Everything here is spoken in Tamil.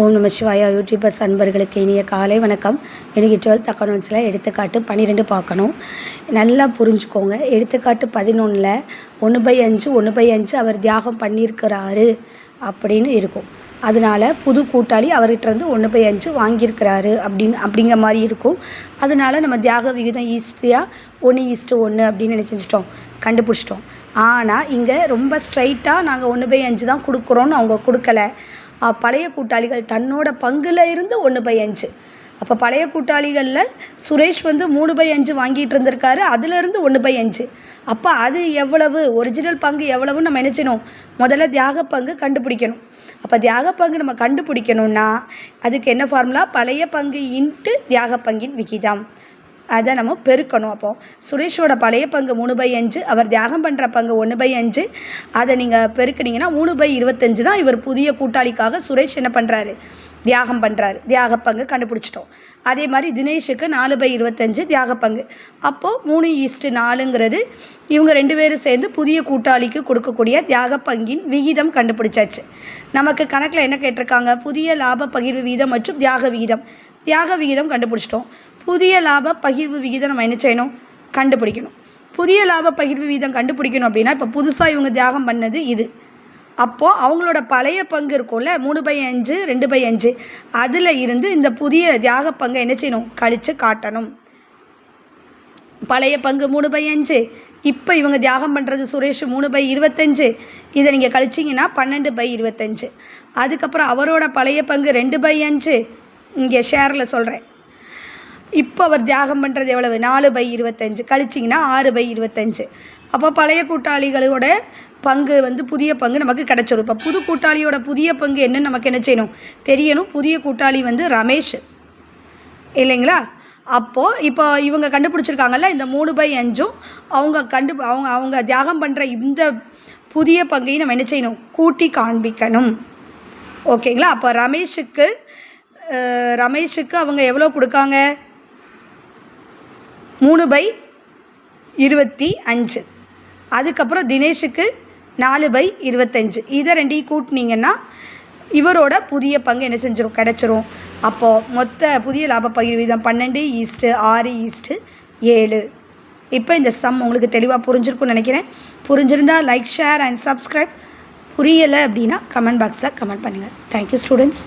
ஓம் நம சிவாயா. யூடியூபர்ஸ் அன்பர்களுக்கு இனிய காலை வணக்கம். எனக்கு டுவெல்த் அக்கௌண்ட்ஸில் எடுத்துக்காட்டு பன்னிரெண்டு பார்க்கணும். நல்லா புரிஞ்சுக்கோங்க. எடுத்துக்காட்டு பதினொன்றில் ஒன்று பை அஞ்சு ஒன்று பை அஞ்சு அவர் தியாகம் பண்ணியிருக்கிறாரு அப்படின்னு இருக்கும். அதனால் புது கூட்டாளி அவர்கிட்டருந்து ஒன்று பை அஞ்சு வாங்கியிருக்கிறாரு அப்படின்னு அப்படிங்கிற மாதிரி இருக்கும். அதனால நம்ம தியாக விகிதம் ஈஸ்டியாக ஒன்று ஈஸ்ட்டு ஒன்று அப்படின்னு என்ன செஞ்சிட்டோம் கண்டுபிடிச்சிட்டோம். ஆனால் இங்கே ரொம்ப ஸ்ட்ரைட்டாக நாங்கள் ஒன்று பை அஞ்சு தான் கொடுக்குறோன்னு அவங்க கொடுக்கல. பழைய கூட்டாளிகள் தன்னோட பங்கில் இருந்து ஒன்று பை அஞ்சு. அப்போ பழைய கூட்டாளிகளில் சுரேஷ் வந்து மூணு பை அஞ்சு வாங்கிட்டு இருந்திருக்காரு அதுலேருந்து ஒன்று பை அஞ்சு. அப்போ அது எவ்வளவு ஒரிஜினல் பங்கு எவ்வளவுன்னு நம்ம நினச்சினோம் முதல்ல தியாக பங்கு கண்டுபிடிக்கணும். அப்போ தியாக பங்கு நம்ம கண்டுபிடிக்கணும்னா அதுக்கு என்ன ஃபார்முலா பழைய பங்கு இன்ட்டு தியாக பங்கின் விகிதம். அதை நம்ம பெருக்கணும். அப்போது சுரேஷோட பழைய பங்கு மூணு பை அஞ்சு அவர் தியாகம் பண்ணுற பங்கு ஒன்று பை அஞ்சு. அதை நீங்கள் பெருக்கினீங்கன்னா மூணு பை இருபத்தஞ்சு தான் இவர் புதிய கூட்டாளிக்காக சுரேஷ் என்ன பண்ணுறாரு தியாகம் பண்ணுறாரு தியாக பங்கு கண்டுபிடிச்சிட்டோம். அதே மாதிரி தினேஷுக்கு நாலு பை இருபத்தஞ்சு தியாக பங்கு. அப்போது மூணு ஈஸ்ட்டு நாலுங்கிறது இவங்க ரெண்டு பேரும் சேர்ந்து புதிய கூட்டாளிக்கு கொடுக்கக்கூடிய தியாக பங்கின் விகிதம் கண்டுபிடிச்சாச்சு. நமக்கு கணக்கில் என்ன கேட்டிருக்காங்க? புதிய லாப பகிர்வு வீதம் மற்றும் தியாக விகிதம். தியாக விகிதம் கண்டுபிடிச்சிட்டோம். புதிய லாப பகிர்வு விகிதம் நம்ம என்ன செய்யணும்? கண்டுபிடிக்கணும். புதிய லாப பகிர்வு விகிதம் கண்டுபிடிக்கணும் அப்படின்னா இப்போ புதுசாக இவங்க தியாகம் பண்ணது இது. அப்போது அவங்களோட பழைய பங்கு இருக்கும்ல மூணு பை அஞ்சு ரெண்டு பை அஞ்சு. அதில் இருந்து இந்த புதிய தியாக பங்கை என்ன செய்யணும்? கழித்து காட்டணும். பழைய பங்கு மூணு பை அஞ்சு. இப்போ இவங்க தியாகம் பண்ணுறது சுரேஷ் மூணு பை இருபத்தஞ்சு. இதை நீங்கள் கழிச்சிங்கன்னா பன்னெண்டு பை இருபத்தஞ்சு. அதுக்கப்புறம் அவரோட பழைய பங்கு ரெண்டு பை அஞ்சு. இங்கே ஷேரில் சொல்கிறேன். இப்போ அவர் தியாகம் பண்ணுறது எவ்வளவு? நாலு பை இருபத்தஞ்சு. கழிச்சிங்கன்னா ஆறு பை இருபத்தஞ்சு. அப்போ பழைய கூட்டாளிகளோட பங்கு வந்து புதிய பங்கு நமக்கு கிடச்சிடும் இப்போ புது கூட்டாளியோட புதிய பங்கு என்னன்னு நமக்கு என்ன செய்யணும்? தெரியணும். புதிய கூட்டாளி வந்து ரமேஷ். இல்லைங்களா? அப்போது இப்போ இவங்க கண்டுபிடிச்சிருக்காங்கல்ல இந்த மூணு பை அஞ்சும் அவங்க கண்டு அவங்க அவங்க தியாகம் பண்ணுற இந்த புதிய பங்கையும் நம்ம என்ன செய்யணும்? கூட்டி காண்பிக்கணும். ஓகேங்களா? அப்போ ரமேஷுக்கு ரமேஷுக்கு அவங்க எவ்வளோ கொடுக்காங்க? மூணு பை இருபத்தி அஞ்சு. அதுக்கப்புறம் தினேஷுக்கு நாலு பை இருபத்தஞ்சு. இதை ரெண்டையும் கூட்டினீங்கன்னா இவரோட புதிய பங்கு என்ன செஞ்சிடும் கிடச்சிரும். அப்போது மொத்த புதிய லாப பகிர்வு வீதம் பன்னெண்டு ஈஸ்ட்டு ஆறு ஈஸ்ட்டு ஏழு. இப்போ இந்த சம் உங்களுக்கு தெளிவாக புரிஞ்சிருக்கும்னு நினைக்கிறேன். புரிஞ்சிருந்தா லைக் ஷேர் அண்ட் சப்ஸ்கிரைப். புரியலை அப்படின்னா கமெண்ட் பாக்ஸில் கமெண்ட் பண்ணுங்கள் தேங்க்யூ ஸ்டூடெண்ட்ஸ்